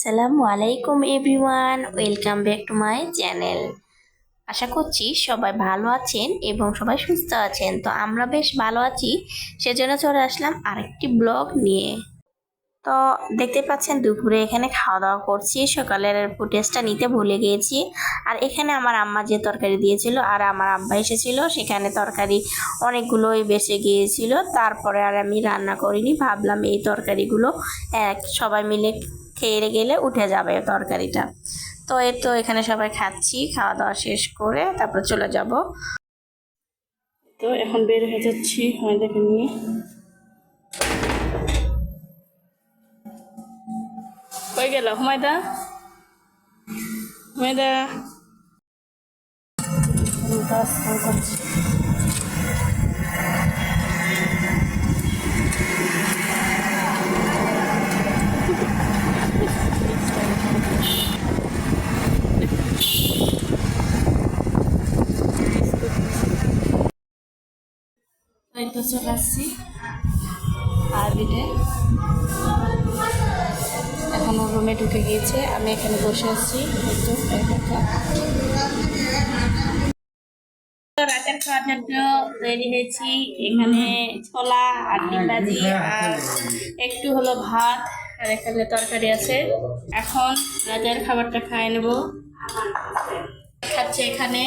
আসসালামু আলাইকুম everyone, welcome back to my channel. আশা করছি সবাই ভালো আছেন এবং সবাই সুস্থ আছেন। তো আমরা বেশ ভালো আছি, সেজন্য চলে আসলাম আরেকটি ব্লগ নিয়ে। তো দেখতে পাচ্ছেন দুপুরে এখানে খাওয়া দাওয়া করছি, সকালের ফুটেজটা নিতে ভুলে গিয়েছি আর এখানে আমার আম্মা যে তরকারি দিয়েছিল আর আমার আব্বা এসেছিল, সেখানে তরকারি অনেকগুলোই বেঁচে গিয়েছিল। তারপরে আর আমি রান্না করিনি, ভাবলাম এই তরকারিগুলো এক, সবাই মিলে খেয়ে গেলে উঠে যাবে তরকারিটা। তো এই তো এখানে সবাই খাচ্ছি, খাওয়া দাওয়া শেষ করে তারপর চলে যাব। তো এখন বের হয়ে যাচ্ছি আমাদেরকে নিয়ে। কই গেল? হুমায়দা? হুমায়দা? এই তো চলে আসছি। আরবিতে এখন ও রুমে ঢুকে গিয়েছে। আমি এখানে বসে আছি। এই তো একা একা। তো রাতের খাওয়ার জন্য তৈরি হয়েছি। এখানে ছোলা আর ডিম ভাজি আর একটু হলো ভাত আর এখানে তরকারি আছে। এখন রাতের খাবারটা খাই নেব। খাচ্ছে এখানে।